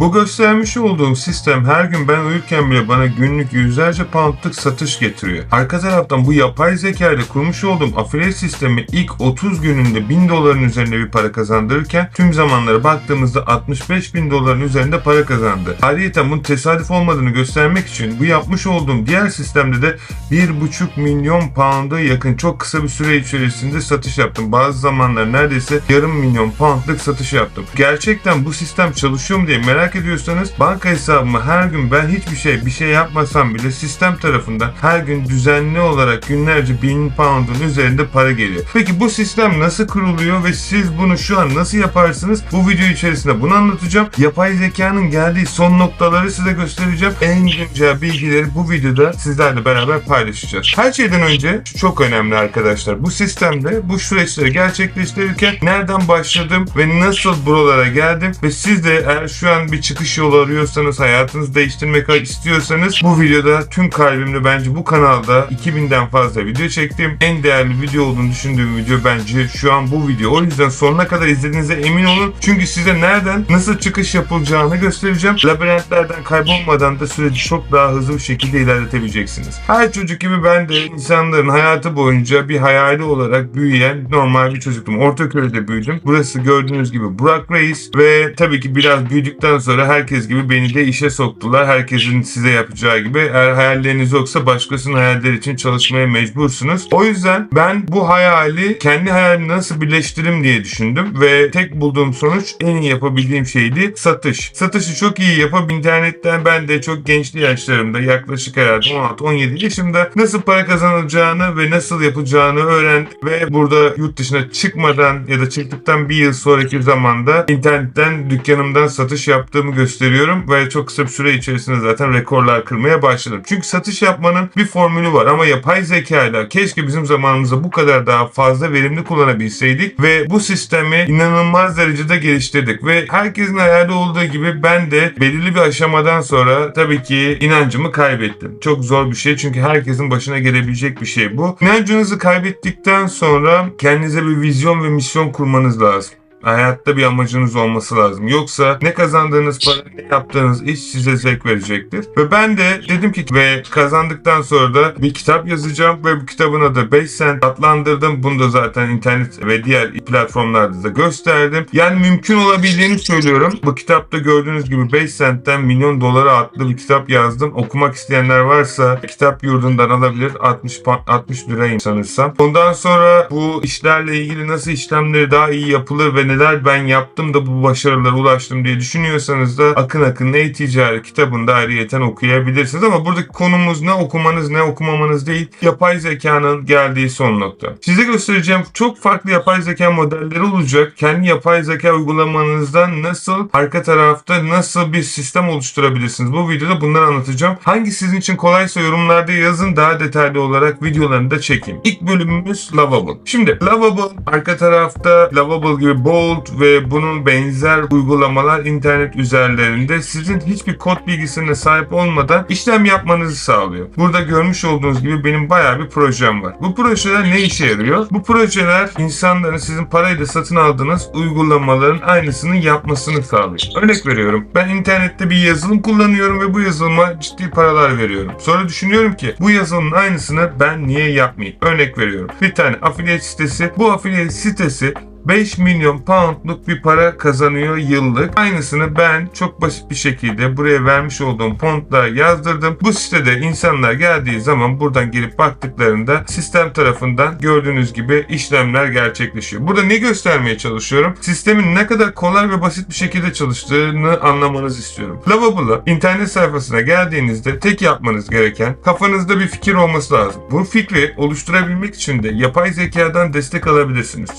Bu göstermiş olduğum sistem her gün ben uyurken bile bana günlük yüzlerce poundluk satış getiriyor. Arka taraftan bu yapay zeka ile kurmuş olduğum affiliate sistemi ilk 30 gününde 1000 doların üzerinde bir para kazandırırken tüm zamanlara baktığımızda 65 bin doların üzerinde para kazandı. Ayrıca bunun tesadüf olmadığını göstermek için bu yapmış olduğum diğer sistemde de 1,5 milyon pound'a yakın çok kısa bir süre içerisinde satış yaptım. Bazı zamanlar neredeyse yarım milyon poundluk satış yaptım. Gerçekten bu sistem çalışıyor mu diye merak ediyorsanız banka hesabıma her gün ben hiçbir şey bir şey yapmasam bile sistem tarafından her gün düzenli olarak günlerce 1000 pound'un üzerinde para geliyor. Peki bu sistem nasıl kuruluyor ve siz bunu şu an nasıl yaparsınız? Bu video içerisinde bunu anlatacağım. Yapay zekanın geldiği son noktaları size göstereceğim. En güncel bilgileri bu videoda sizlerle beraber paylaşacağız. Her şeyden önce çok önemli arkadaşlar. Bu sistemde bu süreçleri gerçekleştirirken nereden başladım ve nasıl buralara geldim ve siz de eğer şu an bir çıkış yolu arıyorsanız, hayatınızı değiştirmek istiyorsanız bu videoda tüm kalbimle bence bu kanalda 2000'den fazla video çektim. En değerli video olduğunu düşündüğüm video bence şu an bu video. O yüzden sonuna kadar izlediğinize emin olun. Çünkü size nereden nasıl çıkış yapılacağını göstereceğim. Labirentlerden kaybolmadan da süreci çok daha hızlı bir şekilde ilerletebileceksiniz. Her çocuk gibi ben de insanların hayatı boyunca bir hayali olarak büyüyen normal bir çocuktum. Ortaköy'de büyüdüm. Burası gördüğünüz gibi Burak Reis ve tabii ki biraz büyüdükten sonra herkes gibi beni de işe soktular. Herkesin size yapacağı gibi. Eğer hayalleriniz yoksa başkasının hayalleri için çalışmaya mecbursunuz. O yüzden ben bu hayali kendi hayalimi nasıl birleştiririm diye düşündüm ve tek bulduğum sonuç en iyi yapabildiğim şeydi satış. Satışı çok iyi yapıp internetten ben de çok gençli yaşlarımda yaklaşık herhalde 16-17 yaşımda nasıl para kazanılacağını ve nasıl yapılacağını öğrendim ve burada yurt dışına çıkmadan ya da çıktıktan bir yıl sonraki zamanda internetten dükkanımdan satış yaptığımı gösteriyorum ve çok kısa bir süre içerisinde zaten rekorlar kırmaya başladım. Çünkü satış yapmanın bir formülü var ama yapay zeka ile keşke bizim zamanımızda bu kadar daha fazla verimli kullanabilseydik ve bu sistemi inanılmaz derecede geliştirdik ve herkesin hayali olduğu gibi ben de belirli bir aşamadan sonra tabii ki inancımı kaybettim. Çok zor bir şey çünkü herkesin başına gelebilecek bir şey bu. İnancınızı kaybettikten sonra kendinize bir vizyon ve misyon kurmanız lazım. Hayatta bir amacınız olması lazım. Yoksa ne kazandığınız para ne yaptığınız iş size zevk verecektir. Ve ben de dedim ki ve kazandıktan sonra da bir kitap yazacağım ve bu kitabın adı 5 cent adlandırdım. Bunu da zaten internet ve diğer platformlarda da gösterdim. Yani mümkün olabildiğini söylüyorum. Bu kitapta gördüğünüz gibi 5 centten milyon dolara adlı bir kitap yazdım. Okumak isteyenler varsa kitap yurdundan alabilir. 60 pa- 60 lirayım sanırsam. Ondan sonra bu işlerle ilgili nasıl işlemleri daha iyi yapılır ve neler ben yaptım da bu başarılara ulaştım diye düşünüyorsanız da Akın Akın E-Ticaret kitabında ayrıyeten okuyabilirsiniz. Ama buradaki konumuz ne okumanız ne okumamanız değil. Yapay zekanın geldiği son nokta. Size göstereceğim çok farklı yapay zeka modelleri olacak. Kendi yapay zeka uygulamanızdan nasıl arka tarafta nasıl bir sistem oluşturabilirsiniz. Bu videoda bunları anlatacağım. Hangi sizin için kolaysa yorumlarda yazın. Daha detaylı olarak videolarını da çekeyim. İlk bölümümüz Lovable. Şimdi Lovable arka tarafta Lovable gibi Bolt ve bunun benzer uygulamalar internet üzerlerinde sizin hiçbir kod bilgisine sahip olmadan işlem yapmanızı sağlıyor. Burada görmüş olduğunuz gibi benim bayağı bir projem var. Bu projeler ne işe yarıyor? Bu projeler insanların sizin parayla satın aldığınız uygulamaların aynısını yapmasını sağlıyor. Örnek veriyorum. Ben internette bir yazılım kullanıyorum ve bu yazılıma ciddi paralar veriyorum. Sonra düşünüyorum ki bu yazılımın aynısını ben niye yapmayayım? Örnek veriyorum. Bir tane affiliate sitesi. Bu affiliate sitesi 5 milyon poundluk bir para kazanıyor yıllık. Aynısını ben çok basit bir şekilde buraya vermiş olduğum poundlara yazdırdım. Bu sitede insanlar geldiği zaman buradan gelip baktıklarında sistem tarafından gördüğünüz gibi işlemler gerçekleşiyor. Burada ne göstermeye çalışıyorum? Sistemin ne kadar kolay ve basit bir şekilde çalıştığını anlamanızı istiyorum. Lovable'a internet sayfasına geldiğinizde tek yapmanız gereken kafanızda bir fikir olması lazım. Bu fikri oluşturabilmek için de yapay zekadan destek alabilirsiniz.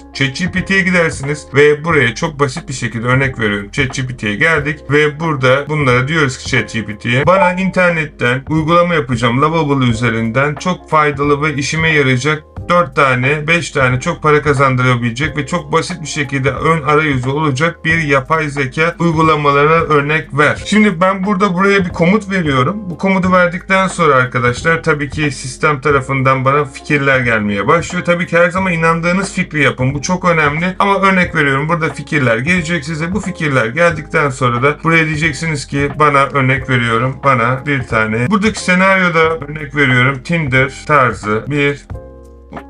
ChatGPT'ye gidersiniz ve buraya çok basit bir şekilde örnek veriyorum. ChatGPT'ye geldik ve burada bunlara diyoruz ki ChatGPT'ye bana internetten uygulama yapacağım Lovable üzerinden çok faydalı ve işime yarayacak 4 tane, 5 tane çok para kazandırabilecek ve çok basit bir şekilde ön arayüzü olacak bir yapay zeka uygulamalarına örnek ver. Şimdi ben burada buraya bir komut veriyorum. Bu komutu verdikten sonra arkadaşlar tabii ki sistem tarafından bana fikirler gelmeye başlıyor. Tabii ki her zaman inandığınız fikri yapın. Bu çok önemli. Ama örnek veriyorum burada fikirler gelecek size. Bu fikirler geldikten sonra da buraya diyeceksiniz ki bana örnek veriyorum. Bana bir tane buradaki senaryoda örnek veriyorum Tinder tarzı bir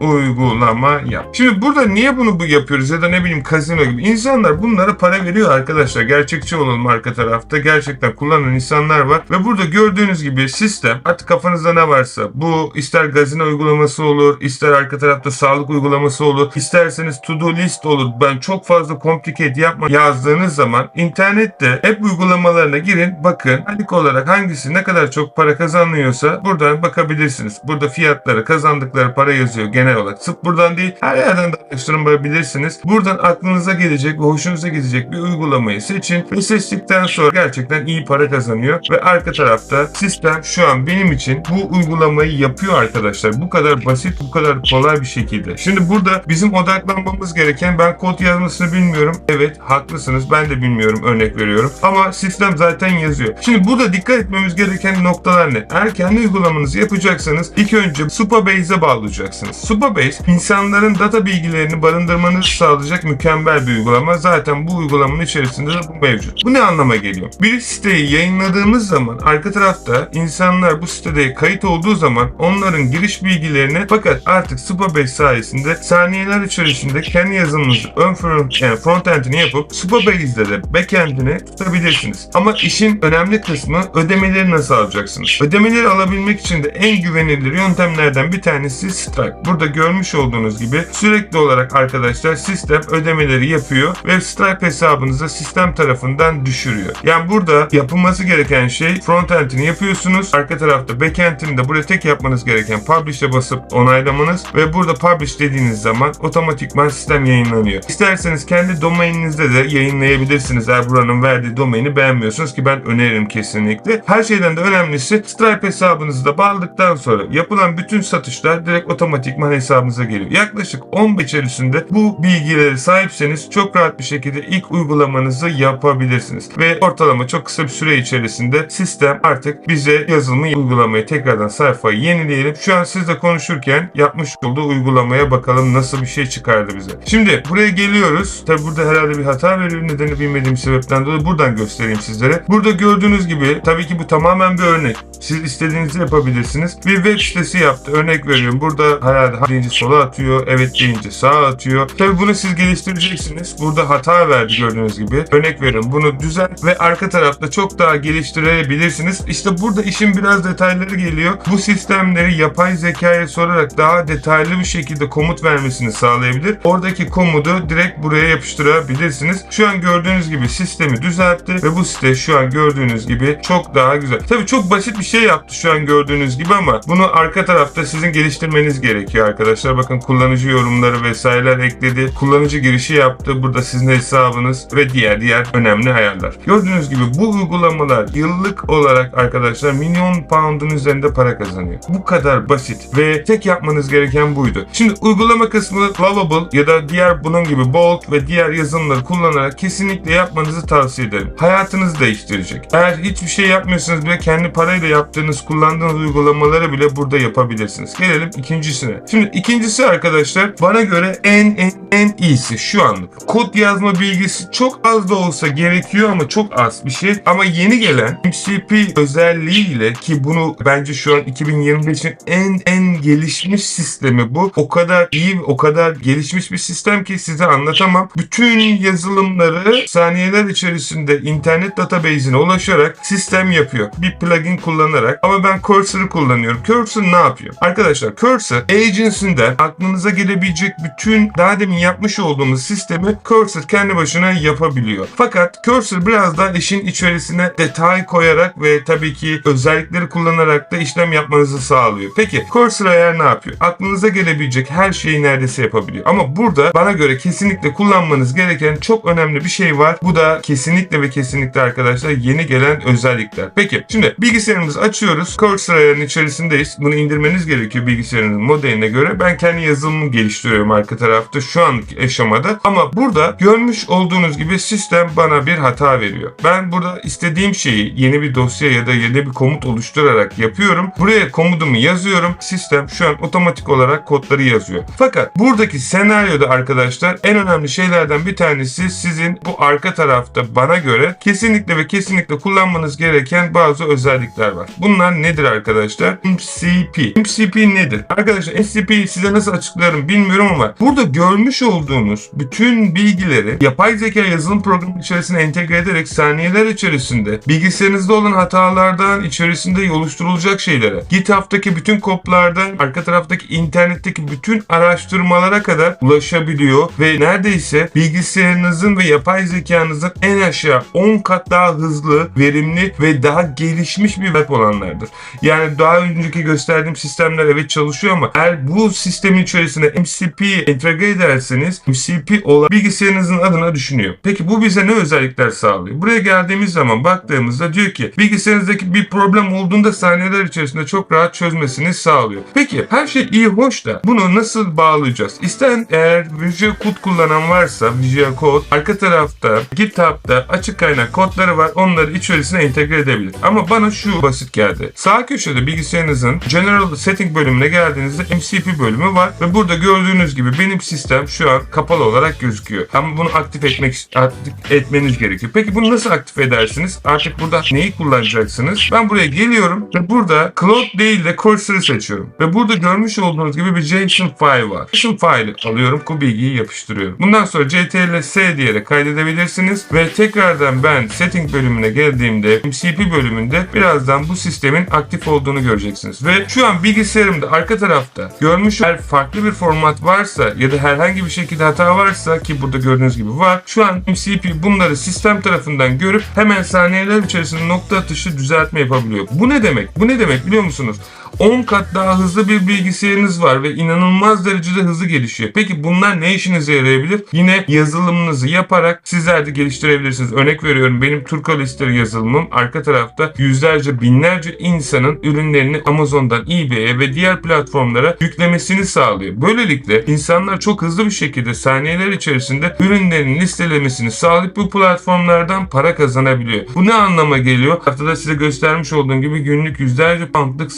uygulama yap. Şimdi burada niye bunu bu yapıyoruz ya da ne bileyim kazino gibi. İnsanlar bunlara para veriyor arkadaşlar. Gerçekçi olalım arka tarafta. Gerçekten kullanan insanlar var. Ve burada gördüğünüz gibi sistem artık kafanızda ne varsa bu ister gazino uygulaması olur, ister arka tarafta sağlık uygulaması olur, isterseniz to do list olur. Ben çok fazla complicate yapma yazdığınız zaman internette app uygulamalarına girin. Bakın aylık olarak hangisi ne kadar çok para kazanıyorsa buradan bakabilirsiniz. Burada fiyatları kazandıkları para yazıyor genel olarak. Sırf buradan değil her yerden de araştırabilirsiniz. Buradan aklınıza gelecek ve hoşunuza gidecek bir uygulamayı seçin ve seçtikten sonra gerçekten iyi para kazanıyor ve arka tarafta sistem şu an benim için bu uygulamayı yapıyor arkadaşlar. Bu kadar basit, bu kadar kolay bir şekilde. Şimdi burada bizim odaklanmamız gereken ben kod yazmasını bilmiyorum. Evet haklısınız ben de bilmiyorum örnek veriyorum. Ama sistem zaten yazıyor. Şimdi burada dikkat etmemiz gereken noktalar ne? Eğer kendi uygulamanızı yapacaksanız ilk önce Supabase'e bağlayacaksınız. Supabase insanların data bilgilerini barındırmanızı sağlayacak mükemmel bir uygulama. Zaten bu uygulamanın içerisinde de bu mevcut. Bu ne anlama geliyor? Bir siteyi yayınladığımız zaman arka tarafta insanlar bu sitede kayıt olduğu zaman onların giriş bilgilerini fakat artık Supabase sayesinde saniyeler içerisinde kendi yazılımınızı ön front, yani frontend'ini yapıp Supabase'de de backend'ini tutabilirsiniz. Ama işin önemli kısmı ödemeleri nasıl alacaksınız? Ödemeleri alabilmek için de en güvenilir yöntemlerden bir tanesi Stripe. Burada görmüş olduğunuz gibi sürekli olarak arkadaşlar sistem ödemeleri yapıyor ve Stripe hesabınızı sistem tarafından düşürüyor. Yani burada yapılması gereken şey frontend'ini yapıyorsunuz. Arka tarafta backend'ini de buraya tek yapmanız gereken publish'e basıp onaylamanız ve burada publish dediğiniz zaman otomatikman sistem yayınlanıyor. İsterseniz kendi domaininizde de yayınlayabilirsiniz eğer buranın verdiği domaini beğenmiyorsunuz ki ben öneririm kesinlikle. Her şeyden de önemlisi Stripe hesabınızı da bağladıktan sonra yapılan bütün satışlar direkt otomatikman hesabınıza geliyor. Yaklaşık 15 içerisinde bu bilgileri sahipseniz çok rahat bir şekilde ilk uygulamanızı yapabilirsiniz. Ve ortalama çok kısa bir süre içerisinde sistem artık bize yazılımı uygulamayı tekrardan sayfayı yenileyelim. Şu an sizle konuşurken yapmış olduğu uygulamaya bakalım nasıl bir şey çıkardı bize. Şimdi buraya geliyoruz. Tabi burada herhalde bir hata veriyor nedeni bilmediğim sebepten dolayı buradan göstereyim sizlere. Burada gördüğünüz gibi tabii ki bu tamamen bir örnek. Siz istediğinizi yapabilirsiniz. Bir web sitesi yaptı. Örnek veriyorum. Burada herhalde ha deyince sola atıyor. Evet deyince sağa atıyor. Tabii bunu siz geliştireceksiniz. Burada hata verdi gördüğünüz gibi. Örnek veriyorum. Bunu düzelt ve arka tarafta çok daha geliştirebilirsiniz. İşte burada işin biraz detayları geliyor. Bu sistemleri yapay zekaya sorarak daha detaylı bir şekilde komut vermesini sağlayabilir. Oradaki komudu direkt buraya yapıştırabilirsiniz. Şu an gördüğünüz gibi sistemi düzeltti ve bu site şu an gördüğünüz gibi çok daha güzel. Tabii çok basit bir şey yaptı şu an gördüğünüz gibi ama bunu arka tarafta sizin geliştirmeniz gerekiyor arkadaşlar. Bakın kullanıcı yorumları vesaireler ekledi. Kullanıcı girişi yaptı. Burada sizin hesabınız ve diğer diğer önemli ayarlar. Gördüğünüz gibi bu uygulamalar yıllık olarak arkadaşlar milyon pound'un üzerinde para kazanıyor. Bu kadar basit ve tek yapmanız gereken buydu. Şimdi uygulama kısmı Lovable ya da diğer bunun gibi Bolt ve diğer yazılımları kullanarak kesinlikle yapmanızı tavsiye ederim. Hayatınızı değiştirecek. Eğer hiçbir şey yapmıyorsanız bile kendi parayla yaptığınız, kullandığınız uygulamaları bile burada yapabilirsiniz. Gelelim ikincisine. Şimdi ikincisi arkadaşlar bana göre en en en iyisi şu anlık. Kod yazma bilgisi çok az da olsa gerekiyor ama çok az bir şey. Ama yeni gelen MCP özelliğiyle ki bunu bence şu an 2025'in en en gelişmiş sistemi bu. O kadar iyi, o kadar gelişmiş bir sistem ki size anlatamam. Bütün yazılımları saniyeler içerisinde internet database'ine ulaşarak sistem yapıyor. Bir plugin kullanarak ama ben Cursor'ı kullanıyorum. Cursor ne yapıyor? Arkadaşlar Cursor agency'den aklınıza gelebilecek bütün daha demin yapmış olduğumuz sistemi Cursor kendi başına yapabiliyor. Fakat Cursor biraz daha işin içerisine detay koyarak ve tabii ki özellikleri kullanarak da işlem yapmanızı sağlıyor. Peki Cursor eğer ne yapıyor? Aklınıza gelebilecek her şeyi neredeyse yapabiliyor. Ama burada bana göre kesinlikle kullanmanız gereken çok önemli bir şey var. Bu da kesinlikle ve kesinlikle arkadaşlar yeni gelen özellikler. Peki şimdi bilgisayarımızı açıyoruz. Cursor ayarının içerisindeyiz. Bunu indirmeniz gerekiyor bilgisayarınızın modelini diğerlerine göre. Ben kendi yazılımımı geliştiriyorum arka tarafta şu anki aşamada. Ama burada görmüş olduğunuz gibi sistem bana bir hata veriyor. Ben burada istediğim şeyi yeni bir dosya ya da yeni bir komut oluşturarak yapıyorum. Buraya komutumu yazıyorum. Sistem şu an otomatik olarak kodları yazıyor. Fakat buradaki senaryoda arkadaşlar en önemli şeylerden bir tanesi sizin bu arka tarafta bana göre kesinlikle ve kesinlikle kullanmanız gereken bazı özellikler var. Bunlar nedir arkadaşlar? MCP. MCP nedir? Arkadaşlar MCP'yi size nasıl açıklarım bilmiyorum ama burada görmüş olduğunuz bütün bilgileri yapay zeka yazılım programı içerisine entegre ederek saniyeler içerisinde bilgisayarınızda olan hatalardan içerisinde oluşturulacak şeylere, GitHub'daki bütün koplardan arka taraftaki internetteki bütün araştırmalara kadar ulaşabiliyor ve neredeyse bilgisayarınızın ve yapay zekanızın en aşağı 10 kat daha hızlı, verimli ve daha gelişmiş bir web olanlardır. Yani daha önceki gösterdiğim sistemler evet çalışıyor ama eğer bu sistemin içerisine MCP'yi entegre ederseniz MCP olan bilgisayarınızın adına düşünüyor. Peki bu bize ne özellikler sağlıyor? Buraya geldiğimiz zaman baktığımızda diyor ki bilgisayarınızdaki bir problem olduğunda saniyeler içerisinde çok rahat çözmesini sağlıyor. Peki her şey iyi hoş da bunu nasıl bağlayacağız? İsteyen eğer Visual Code kullanan varsa Visual Code arka tarafta GitHub'da açık kaynak kodları var. Onları içerisine entegre edebilir. Ama bana şu basit geldi. Sağ köşede bilgisayarınızın General Setting bölümüne geldiğinizde MCP bölümü var ve burada gördüğünüz gibi benim sistem şu an kapalı olarak gözüküyor. Ama bunu aktif etmek aktif etmeniz gerekiyor. Peki bunu nasıl aktif edersiniz? Artık burada neyi kullanacaksınız? Ben buraya geliyorum ve burada Cloud değil de Cursor'ı seçiyorum. Ve burada görmüş olduğunuz gibi bir JSON file var. JSON file'ı alıyorum, bu bilgiyi yapıştırıyorum. Bundan sonra CTRL-S diyerek kaydedebilirsiniz ve tekrardan ben setting bölümüne geldiğimde MCP bölümünde birazdan bu sistemin aktif olduğunu göreceksiniz. Ve şu an bilgisayarımda arka tarafta görmüş eğer farklı bir format varsa ya da herhangi bir şekilde hata varsa ki burada gördüğünüz gibi var. Şu an MCP bunları sistem tarafından görüp hemen saniyeler içerisinde nokta atışı düzeltme yapabiliyor. Bu ne demek? Bu ne demek biliyor musunuz? 10 kat daha hızlı bir bilgisayarınız var ve inanılmaz derecede hızlı gelişiyor. Peki bunlar ne işinize yarayabilir? Yine yazılımınızı yaparak sizler de geliştirebilirsiniz. Örnek veriyorum benim Turko Lister yazılımım arka tarafta yüzlerce binlerce insanın ürünlerini Amazon'dan eBay'e ve diğer platformlara yüklemesini sağlıyor. Böylelikle insanlar çok hızlı bir şekilde saniyeler içerisinde ürünlerin listelemesini sağlayıp bu platformlardan para kazanabiliyor. Bu ne anlama geliyor? Haftada size göstermiş olduğum gibi günlük yüzlerce poundlık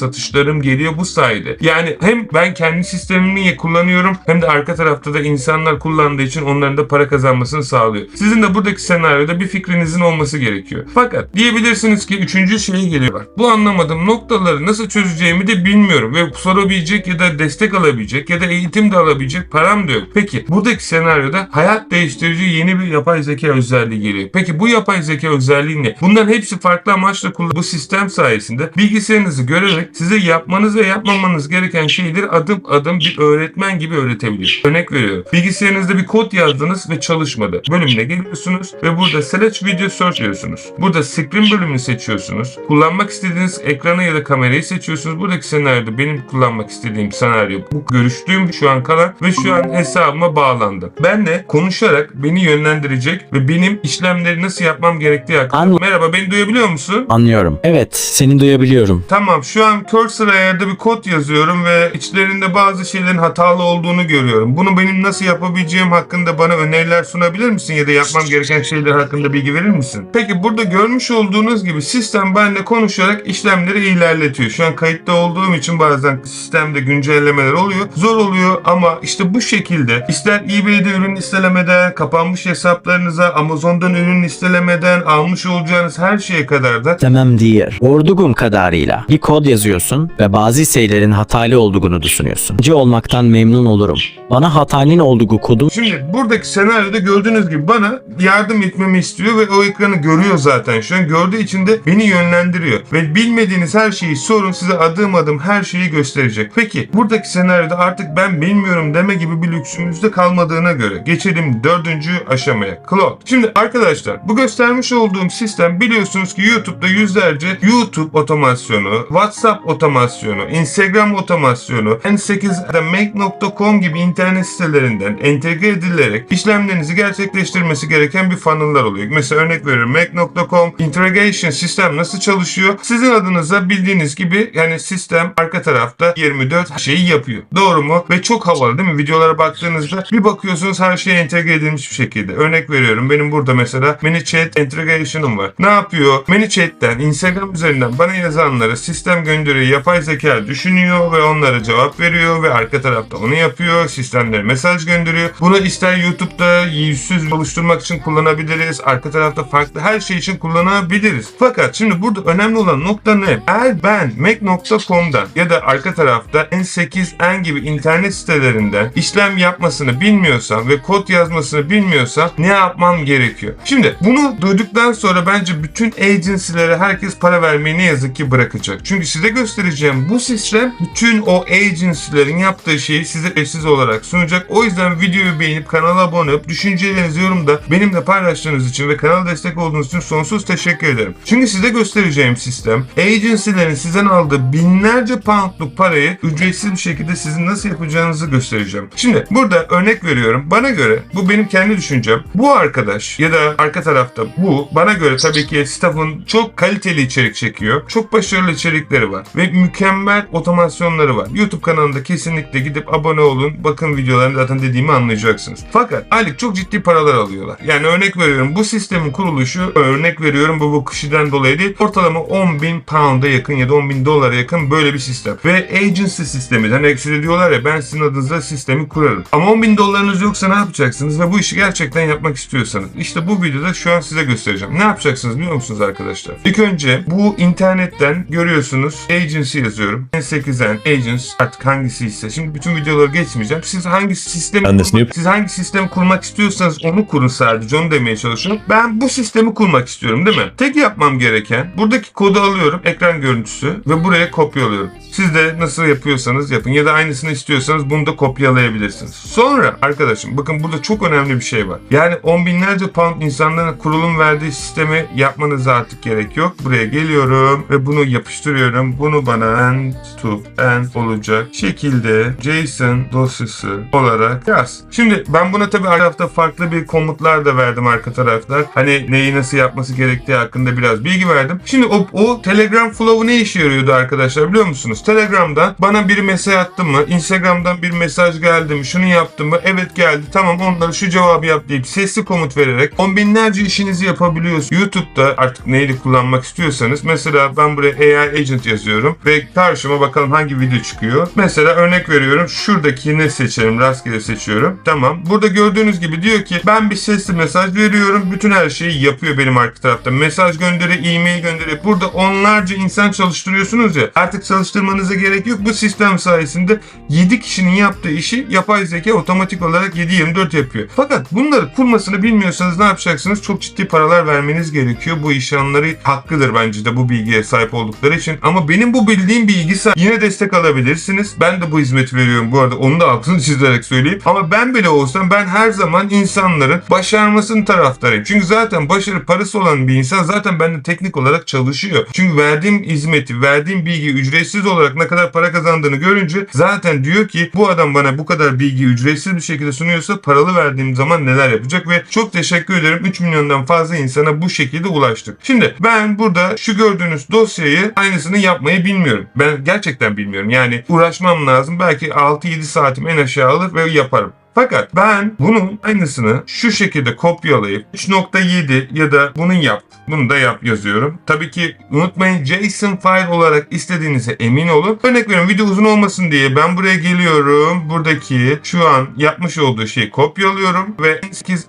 satışlarım geliyor bu sayede. Yani hem ben kendi sistemimi kullanıyorum hem de arka tarafta da insanlar kullandığı için onların da para kazanmasını sağlıyor. Sizin de buradaki senaryoda bir fikrinizin olması gerekiyor. Fakat diyebilirsiniz ki üçüncü şey geliyor. Bu anlamadığım noktaları nasıl çözeceğimi de bilmiyorum ve sorabilecek ya da destek alabilecek ya da eğitim de alabilecek param da yok. Peki buradaki senaryoda hayat değiştirici yeni bir yapay zeka özelliği geliyor. Peki bu yapay zeka özelliği ne? Bunların hepsi farklı amaçla kullan bu sistem sayesinde bilgisayarınızı görerek size yapmanız ve yapmamanız gereken şeyleri adım adım bir öğretmen gibi öğretebiliyor. Örnek veriyorum. Bilgisayarınızda bir kod yazdınız ve çalışmadı. Bölümüne geliyorsunuz ve burada Select Video Search diyorsunuz. Burada Screen bölümünü seçiyorsunuz. Kullanmak istediğiniz ekranı ya da kamerayı seçiyorsunuz. Buradaki senaryoda benim kullanmak istediğim senaryo bu görüştüğüm şu an kalan ve şu an hesabıma bağlandı. Ben de konuşarak beni yönlendirecek ve benim işlemleri nasıl yapmam gerektiği hakkında. Merhaba beni duyabiliyor musun? Anlıyorum. Evet, seni duyabiliyorum. Tamam şu an cursor ayarda bir kod yazıyorum ve içlerinde bazı şeylerin hatalı olduğunu görüyorum. Bunu benim nasıl yapabileceğim hakkında bana öneriler sunabilir misin ya da yapmam gereken şeyler hakkında bilgi verir misin? Peki burada görmüş olduğunuz gibi sistem benimle konuşarak işlemleri ilerletiyor. Şu an kayıtta olduğum için bazen sistemde güncellemeler oluyor. Zor oluyor ama işte bu şekilde ister eBay'de ürün listelemeden, kapanmış hesaplarınıza, Amazon'dan ürün listelemeden almış olacağınız her şeye kadar da Tamam diyor. Ordugum kadarıyla bir kod yazıyorsun ve bazı şeylerin hatalı olduğunu düşünüyorsun. C olmaktan memnun olurum. Bana hatalı olduğu kodu Şimdi buradaki senaryoda gördüğünüz gibi bana yardım etmemi istiyor ve o ekranı görüyor zaten şu an. Gördüğü için de beni yönlendiriyor. Ve bilmediğiniz her şeyi sorun size adım adım her şeyi gösterecek. Peki buradaki senaryoda artık ben bilmiyorum deme gibi bir lüksümüzde kalmadığına göre geçelim dördüncü aşamaya. Cloud. Şimdi arkadaşlar bu göstermiş olduğum sistem biliyorsunuz ki YouTube'da yüzlerce YouTube otomasyonu, WhatsApp otomasyonu otomasyonu, Instagram otomasyonu, N8'de Make.com gibi internet sitelerinden entegre edilerek işlemlerinizi gerçekleştirmesi gereken bir funnel'lar oluyor. Mesela örnek veriyorum Make.com Integration sistem nasıl çalışıyor? Sizin adınıza bildiğiniz gibi yani sistem arka tarafta 24 şeyi yapıyor. Doğru mu? Ve çok havalı değil mi? Videolara baktığınızda bir bakıyorsunuz her şey entegre edilmiş bir şekilde. Örnek veriyorum benim burada mesela ManyChat integration'ım var. Ne yapıyor? ManyChat'ten Instagram üzerinden bana yazanlara sistem gönderiyor. Yapay zeka düşünüyor ve onlara cevap veriyor ve arka tarafta onu yapıyor. Sistemlere mesaj gönderiyor. Bunu ister YouTube'da yüzsüz oluşturmak için kullanabiliriz. Arka tarafta farklı her şey için kullanabiliriz. Fakat şimdi burada önemli olan nokta ne? Eğer ben Mac.com'dan ya da arka tarafta N8N gibi internet sitelerinden işlem yapmasını bilmiyorsam ve kod yazmasını bilmiyorsam ne yapmam gerekiyor? Şimdi bunu duyduktan sonra bence bütün agency'lere herkes para vermeyi ne yazık ki bırakacak. Çünkü size göstereceğim bu sistem bütün o agency'lerin yaptığı şeyi size eşsiz olarak sunacak. O yüzden videoyu beğenip kanala abone olup düşüncelerinizi yorumda benimle paylaştığınız için ve kanala destek olduğunuz için sonsuz teşekkür ederim. Çünkü size göstereceğim sistem agency'lerin sizden aldığı binlerce poundluk parayı ücretsiz bir şekilde sizin nasıl yapacağınızı göstereceğim. Şimdi burada örnek veriyorum. Bana göre bu benim kendi düşüncem. Bu arkadaş ya da arka tarafta bu bana göre tabii ki staff'ın çok kaliteli içerik çekiyor. Çok başarılı içerikleri var ve mükemmel otomasyonları var. YouTube kanalında kesinlikle gidip abone olun. Bakın videolarını zaten dediğimi anlayacaksınız. Fakat aylık çok ciddi paralar alıyorlar. Yani örnek veriyorum bu sistemin kuruluşu örnek veriyorum bu bu kişiden dolayı değil. Ortalama 10 bin pound'a yakın ya da 10 bin dolara yakın böyle bir sistem. Ve agency sistemi. Hani size diyorlar ya ben sizin adınıza sistemi kurarım. Ama 10 bin dolarınız yoksa ne yapacaksınız? Ve bu işi gerçekten yapmak istiyorsanız. işte bu videoda şu an size göstereceğim. Ne yapacaksınız biliyor musunuz arkadaşlar? İlk önce bu internetten görüyorsunuz agency yazıyorum. N8'den agents artık hangisi ise. Şimdi bütün videoları geçmeyeceğim. Siz hangi sistemi kurmak, siz hangi sistemi kurmak istiyorsanız onu kurun sadece. Onu demeye çalışıyorum. Ben bu sistemi kurmak istiyorum değil mi? Tek yapmam gereken buradaki kodu alıyorum. Ekran görüntüsü ve buraya kopyalıyorum. Siz de nasıl yapıyorsanız yapın ya da aynısını istiyorsanız bunu da kopyalayabilirsiniz. Sonra arkadaşım bakın burada çok önemli bir şey var. Yani on binlerce pound insanların kurulum verdiği sistemi yapmanıza artık gerek yok. Buraya geliyorum ve bunu yapıştırıyorum. Bunu bana end to end olacak şekilde JSON dosyası olarak yaz. Şimdi ben buna tabii arka tarafta farklı bir komutlar da verdim arka taraflar. Hani neyi nasıl yapması gerektiği hakkında biraz bilgi verdim. Şimdi o, o Telegram Flow'u ne işe yarıyordu arkadaşlar biliyor musunuz? Telegram'dan bana bir mesaj attı mı? Instagram'dan bir mesaj geldi mi? Şunu yaptı mı? Evet geldi. Tamam onları şu cevabı yap deyip sesli komut vererek on binlerce işinizi yapabiliyorsunuz. YouTube'da artık neyle kullanmak istiyorsanız mesela ben buraya AI Agent yazıyorum ve karşıma bakalım hangi video çıkıyor. Mesela örnek veriyorum şuradakini seçelim. Rastgele seçiyorum. Tamam. Burada gördüğünüz gibi diyor ki ben bir sesli mesaj veriyorum. Bütün her şeyi yapıyor benim arka tarafta. Mesaj gönderi, e-mail gönderi. Burada onlarca insan çalıştırıyorsunuz ya. Artık çalıştırmanıza gerek yok. Bu sistem sayesinde 7 kişinin yaptığı işi yapay zeka otomatik olarak 7-24 yapıyor. Fakat bunları kurmasını bilmiyorsanız ne yapacaksınız? Çok ciddi paralar vermeniz gerekiyor. Bu işlemleri hakkıdır bence de bu bilgiye sahip oldukları için. Ama benim bu bildiğim bilgi say- yine destek alabilirsiniz. Ben de bu hizmeti veriyorum bu arada. Onu da altını çizerek söyleyeyim. Ama ben bile olsam ben her zaman insanların başarmasının taraftarıyım. Çünkü zaten başarı parası olan bir insan zaten bende teknik olarak çalışıyor. Çünkü verdiğim hizmeti, verdiğim bilgi ücretsiz olarak ne kadar para kazandığını görünce zaten diyor ki bu adam bana bu kadar bilgi ücretsiz bir şekilde sunuyorsa paralı verdiğim zaman neler yapacak ve çok teşekkür ederim 3 milyondan fazla insana bu şekilde ulaştık. Şimdi ben burada şu gördüğünüz dosyayı aynısını yapmayı bilmiyorum. Ben gerçekten bilmiyorum. Yani uğraşmam lazım. Belki 6-7 saatim en aşağı alır ve yaparım. Fakat ben bunun aynısını şu şekilde kopyalayıp 3.7 ya da bunun yap. Bunu da yap yazıyorum. Tabii ki unutmayın JSON file olarak istediğinize emin olun. Örnek veriyorum video uzun olmasın diye ben buraya geliyorum. Buradaki şu an yapmış olduğu şeyi kopyalıyorum ve 8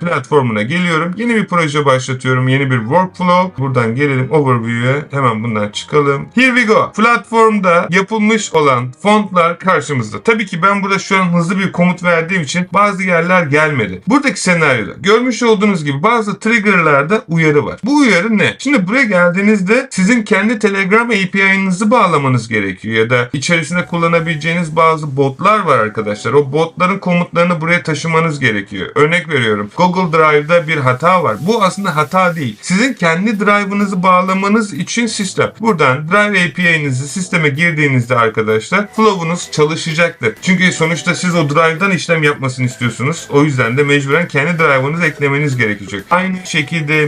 platformuna geliyorum. Yeni bir proje başlatıyorum. Yeni bir workflow. Buradan gelelim overview'e. Hemen bundan çıkalım. Here we go. Platformda yapılmış olan fontlar karşımızda. Tabii ki ben burada şu an hızlı bir komut verdiğim için bazı yerler gelmedi. Buradaki senaryoda görmüş olduğunuz gibi bazı triggerlarda uyarı var. Var. Bu uyarı ne? Şimdi buraya geldiğinizde sizin kendi Telegram API'nizi bağlamanız gerekiyor ya da içerisinde kullanabileceğiniz bazı botlar var arkadaşlar. O botların komutlarını buraya taşımanız gerekiyor. Örnek veriyorum. Google Drive'da bir hata var. Bu aslında hata değil. Sizin kendi Drive'ınızı bağlamanız için sistem. Buradan Drive API'nizi sisteme girdiğinizde arkadaşlar Flow'unuz çalışacaktır. Çünkü sonuçta siz o Drive'dan işlem yapmasını istiyorsunuz. O yüzden de mecburen kendi Drive'ınızı eklemeniz gerekecek. Aynı şekilde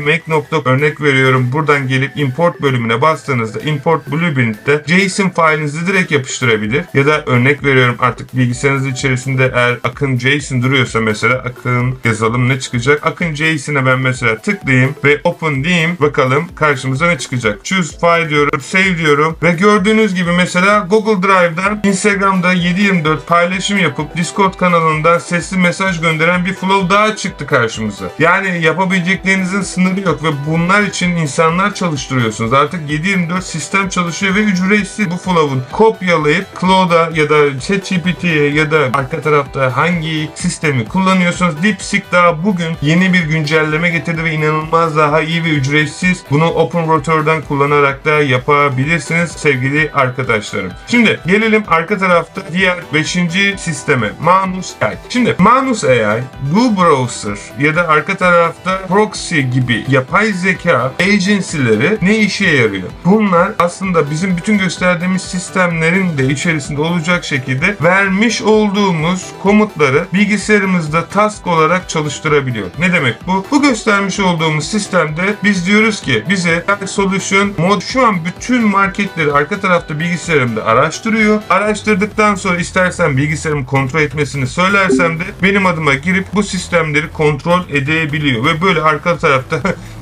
Mac. örnek veriyorum. Buradan gelip import bölümüne bastığınızda import blueprint'te JSON failinizi direkt yapıştırabilir. Ya da örnek veriyorum artık bilgisayarınız içerisinde eğer Akın JSON duruyorsa mesela Akın yazalım ne çıkacak? Akın JSON'a ben mesela tıklayayım ve open diyeyim. Bakalım karşımıza ne çıkacak? Choose file diyorum, save diyorum ve gördüğünüz gibi mesela Google Drive'dan Instagram'da 7/24 paylaşım yapıp Discord kanalından sesli mesaj gönderen bir flow daha çıktı karşımıza. Yani yapabileceklerinizin sınırı yok ve bunlar için insanlar çalıştırıyorsunuz. Artık 7/24 sistem çalışıyor ve ücretsiz bu flow'un kopyalayıp Cloud'a ya da ChatGPT'ye ya da arka tarafta hangi sistemi kullanıyorsunuz DeepSeek daha bugün yeni bir güncelleme getirdi ve inanılmaz daha iyi ve ücretsiz bunu OpenRouter'dan kullanarak da yapabilirsiniz sevgili arkadaşlarım. Şimdi gelelim arka tarafta diğer 5. sisteme Manus AI. Şimdi Manus AI bu browser ya da arka tarafta proxy gibi yapay zeka agency'leri ne işe yarıyor? Bunlar aslında bizim bütün gösterdiğimiz sistemlerin de içerisinde olacak şekilde vermiş olduğumuz komutları bilgisayarımızda task olarak çalıştırabiliyor. Ne demek bu? Bu göstermiş olduğumuz sistemde biz diyoruz ki bize Solution mod şu an bütün marketleri arka tarafta bilgisayarımda araştırıyor. Araştırdıktan sonra istersen bilgisayarımı kontrol etmesini söylersem de benim adıma girip bu sistemleri kontrol edebiliyor ve böyle arka tarafta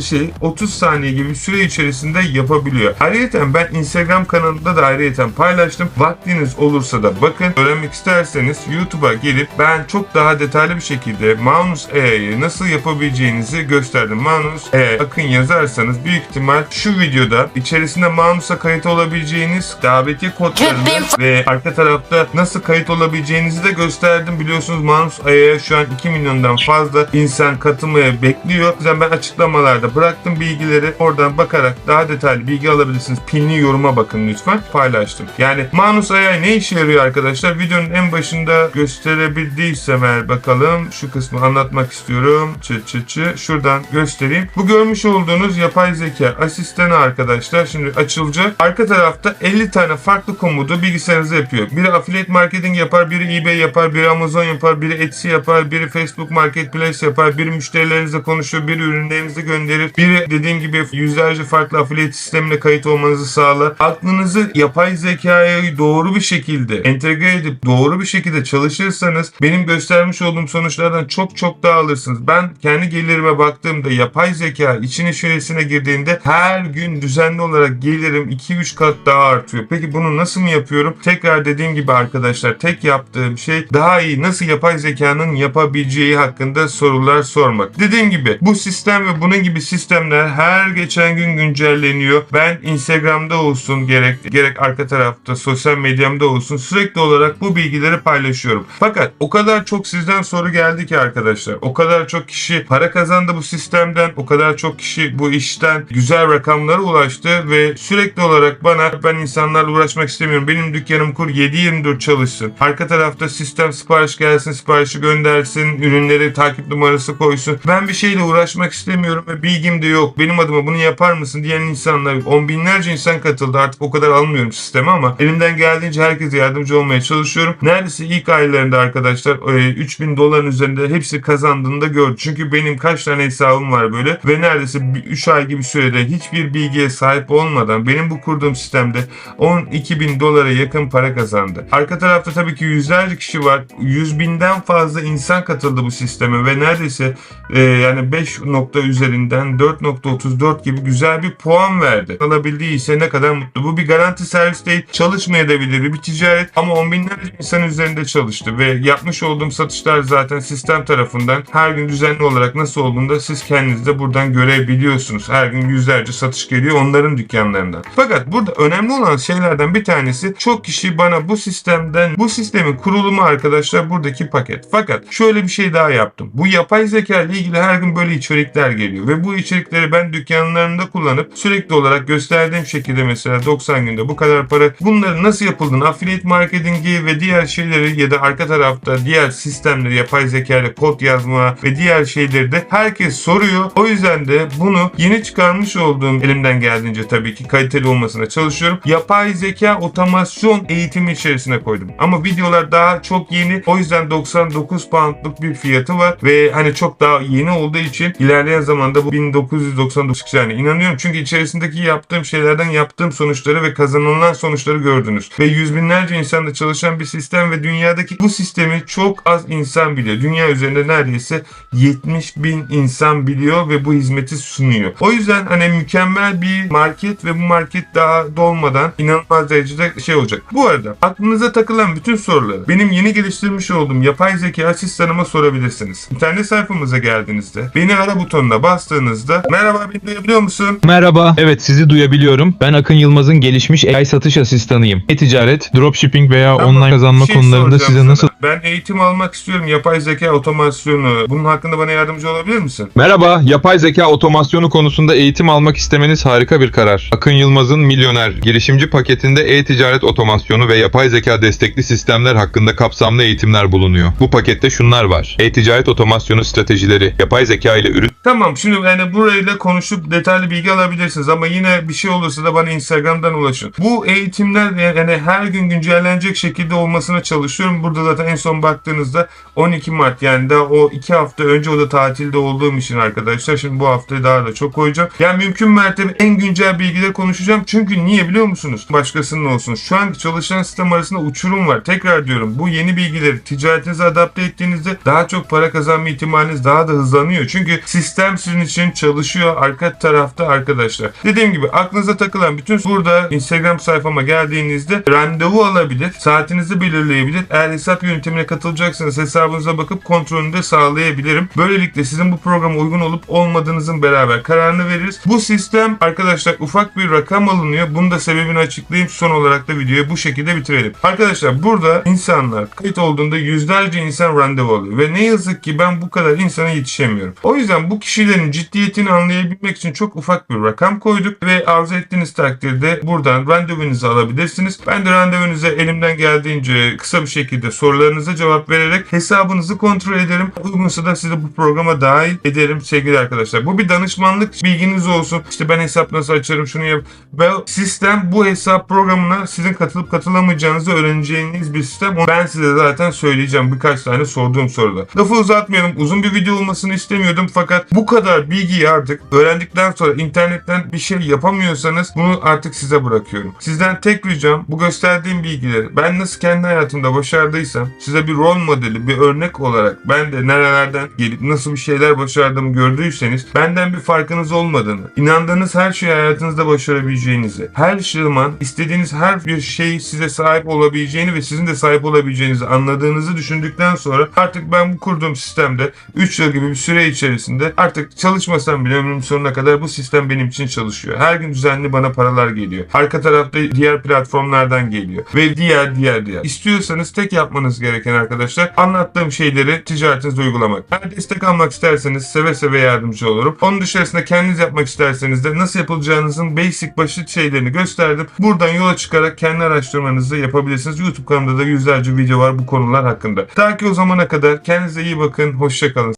şey 30 saniye gibi bir süre içerisinde yapabiliyor. Ayrıca ben Instagram kanalında da ayrıca paylaştım. Vaktiniz olursa da bakın. Öğrenmek isterseniz YouTube'a gelip ben çok daha detaylı bir şekilde Manus AI'yı nasıl yapabileceğinizi gösterdim. Manus AI akın yazarsanız büyük ihtimal şu videoda içerisinde Manus'a kayıt olabileceğiniz davetiye kodlarını ve arka tarafta nasıl kayıt olabileceğinizi de gösterdim. Biliyorsunuz Manus AI'ye şu an 2 milyondan fazla insan katılmaya bekliyor. O yüzden ben açıklamalarda bıraktım bilgileri. Oradan bakarak daha detaylı bilgi alabilirsiniz. Pinli yoruma bakın lütfen. Paylaştım. Yani Manus AI ne işe yarıyor arkadaşlar? Videonun en başında gösterebildiysem eğer bakalım. Şu kısmı anlatmak istiyorum. Çı çı çı. Şuradan göstereyim. Bu görmüş olduğunuz yapay zeka asistanı arkadaşlar. Şimdi açılacak. Arka tarafta 50 tane farklı komutu bilgisayarınızda yapıyor. Biri affiliate marketing yapar, biri eBay yapar, biri Amazon yapar, biri Etsy yapar, biri Facebook Marketplace yapar, biri müşterilerinizle konuşuyor, biri ürünlerinizi gönderir. Biri dediğim gibi yüzlerce farklı affiliate sistemine kayıt olmanızı sağlar. Aklınızı yapay zekaya doğru bir şekilde entegre edip doğru bir şekilde çalışırsanız benim göstermiş olduğum sonuçlardan çok çok daha alırsınız. Ben kendi gelirime baktığımda yapay zeka için içerisine girdiğinde her gün düzenli olarak gelirim 2-3 kat daha artıyor. Peki bunu nasıl mı yapıyorum? Tekrar dediğim gibi arkadaşlar tek yaptığım şey daha iyi nasıl yapay zekanın yapabileceği hakkında sorular sormak. Dediğim gibi bu sistem ve bunun gibi sistemler her geçen gün güncelleniyor. Ben Instagram'da olsun gerek gerek arka tarafta sosyal medyamda olsun sürekli olarak bu bilgileri paylaşıyorum. Fakat o kadar çok sizden soru geldi ki arkadaşlar. O kadar çok kişi para kazandı bu sistemden. O kadar çok kişi bu işten güzel rakamlara ulaştı ve sürekli olarak bana ben insanlarla uğraşmak istemiyorum. Benim dükkanım kur 7-24 çalışsın. Arka tarafta sistem sipariş gelsin, siparişi göndersin, ürünleri takip numarası koysun. Ben bir şeyle uğraşmak istemiyorum ve bilgim de yok. Benim adıma bunu yapar mısın diyen insanlar. On binlerce insan katıldı. Artık o kadar almıyorum sisteme ama elimden geldiğince herkese yardımcı olmaya çalışıyorum. Neredeyse ilk aylarında arkadaşlar e, 3000 doların üzerinde hepsi kazandığını da gördüm. Çünkü benim kaç tane hesabım var böyle ve neredeyse 3 ay gibi sürede hiçbir bilgiye sahip olmadan benim bu kurduğum sistemde 12 bin dolara yakın para kazandı. Arka tarafta tabii ki yüzlerce kişi var. 100 binden fazla insan katıldı bu sisteme ve neredeyse e, yani 5 nokta üzerinden 4.34 gibi güzel bir puan verdi. Alabildiyse ne kadar mutlu. Bu bir garanti servis değil. Çalışmayabilir bir ticaret ama on binlerce insan üzerinde çalıştı ve yapmış olduğum satışlar zaten sistem tarafından her gün düzenli olarak nasıl olduğunu da siz kendiniz de buradan görebiliyorsunuz. Her gün yüzlerce satış geliyor onların dükkanlarından. Fakat burada önemli olan şeylerden bir tanesi çok kişi bana bu sistemden bu sistemin kurulumu arkadaşlar buradaki paket. Fakat şöyle bir şey daha yaptım. Bu yapay zeka ile ilgili her gün böyle içerikler geliyor ve bu bu içerikleri ben dükkanlarımda kullanıp sürekli olarak gösterdiğim şekilde mesela 90 günde bu kadar para bunların nasıl yapıldığını affiliate marketingi ve diğer şeyleri ya da arka tarafta diğer sistemleri yapay zeka ile kod yazma ve diğer şeyleri de herkes soruyor. O yüzden de bunu yeni çıkarmış olduğum elimden geldiğince tabii ki kaliteli olmasına çalışıyorum. Yapay zeka otomasyon eğitimi içerisine koydum. Ama videolar daha çok yeni. O yüzden 99 poundluk bir fiyatı var ve hani çok daha yeni olduğu için ilerleyen zamanda bu 1999 çıkacağına inanıyorum. Çünkü içerisindeki yaptığım şeylerden yaptığım sonuçları ve kazanılan sonuçları gördünüz. Ve yüz binlerce insanla çalışan bir sistem ve dünyadaki bu sistemi çok az insan biliyor. Dünya üzerinde neredeyse 70 bin insan biliyor ve bu hizmeti sunuyor. O yüzden hani mükemmel bir market ve bu market daha dolmadan inanılmaz derecede şey olacak. Bu arada aklınıza takılan bütün soruları benim yeni geliştirmiş olduğum yapay zeka asistanıma sorabilirsiniz. İnternet sayfamıza geldiğinizde beni ara butonuna bastığınızda merhaba beni duyabiliyor musun? Merhaba. Evet sizi duyabiliyorum. Ben Akın Yılmaz'ın gelişmiş AI satış asistanıyım. E-ticaret, dropshipping veya Tamam, online kazanma şey konularında size sana. nasıl... Ben eğitim almak istiyorum yapay zeka otomasyonu. Bunun hakkında bana yardımcı olabilir misin? Merhaba. Yapay zeka otomasyonu konusunda eğitim almak istemeniz harika bir karar. Akın Yılmaz'ın Milyoner girişimci paketinde e-ticaret otomasyonu ve yapay zeka destekli sistemler hakkında kapsamlı eğitimler bulunuyor. Bu pakette şunlar var. E-ticaret otomasyonu stratejileri, yapay zeka ile ürün Tamam şimdi yani burayla konuşup detaylı bilgi alabilirsiniz ama yine bir şey olursa da bana Instagram'dan ulaşın. Bu eğitimler yani her gün güncellenecek şekilde olmasına çalışıyorum. Burada zaten en son baktığınızda 12 Mart yani daha o 2 hafta önce o da tatilde olduğum için arkadaşlar. Şimdi bu haftayı daha da çok koyacağım. Yani mümkün mertebe en güncel bilgileri konuşacağım. Çünkü niye biliyor musunuz? Başkasının olsun. Şu anki çalışan sistem arasında uçurum var. Tekrar diyorum bu yeni bilgileri ticaretinize adapte ettiğinizde daha çok para kazanma ihtimaliniz daha da hızlanıyor. Çünkü sistem sizin için çalışıyor arka tarafta arkadaşlar. Dediğim gibi aklınıza takılan bütün burada Instagram sayfama geldiğinizde randevu alabilir, saatinizi belirleyebilir. Eğer hesap yönetimine katılacaksanız hesabınıza bakıp kontrolünü de sağlayabilirim. Böylelikle sizin bu programa uygun olup olmadığınızın beraber kararını veririz. Bu sistem arkadaşlar ufak bir rakam alınıyor. Bunun da sebebini açıklayayım. Son olarak da videoyu bu şekilde bitirelim. Arkadaşlar burada insanlar kayıt olduğunda yüzlerce insan randevu alıyor. Ve ne yazık ki ben bu kadar insana yetişemiyorum. O yüzden bu kişilerin ciddiyetini anlayabilmek için çok ufak bir rakam koyduk ve arzu ettiğiniz takdirde buradan randevunuzu alabilirsiniz. Ben de randevunuza elimden geldiğince kısa bir şekilde sorularınıza cevap vererek hesabınızı kontrol ederim. Uygunsa da sizi bu programa dahil ederim sevgili arkadaşlar. Bu bir danışmanlık bilginiz olsun. İşte ben hesap nasıl açarım şunu yap. Ve sistem bu hesap programına sizin katılıp katılamayacağınızı öğreneceğiniz bir sistem. Ben size zaten söyleyeceğim birkaç tane sorduğum soruda. Lafı uzatmayalım. Uzun bir video olmasını istemiyordum fakat bu kadar bilgiyi artık öğrendikten sonra internetten bir şey yapamıyorsanız bunu artık size bırakıyorum. Sizden tek ricam bu gösterdiğim bilgileri ben nasıl kendi hayatımda başardıysam size bir rol modeli, bir örnek olarak ben de nerelerden gelip nasıl bir şeyler başardığımı gördüyseniz benden bir farkınız olmadığını, inandığınız her şeyi hayatınızda başarabileceğinizi, her zaman istediğiniz her bir şey size sahip olabileceğini ve sizin de sahip olabileceğinizi anladığınızı düşündükten sonra artık ben bu kurduğum sistemde 3 yıl gibi bir süre içerisinde artık çalışmasam bile ömrüm sonuna kadar bu sistem benim için çalışıyor. Her gün düzenli bana paralar geliyor. Arka tarafta diğer platformlardan geliyor. Ve diğer diğer diğer. İstiyorsanız tek yapmanız gereken arkadaşlar anlattığım şeyleri ticaretinizde uygulamak. Eğer destek almak isterseniz seve seve yardımcı olurum. Onun dışarısında kendiniz yapmak isterseniz de nasıl yapılacağınızın basic basit şeylerini gösterdim. Buradan yola çıkarak kendi araştırmanızı yapabilirsiniz. YouTube kanalımda da yüzlerce video var bu konular hakkında. Ta ki o zamana kadar kendinize iyi bakın. Hoşçakalın.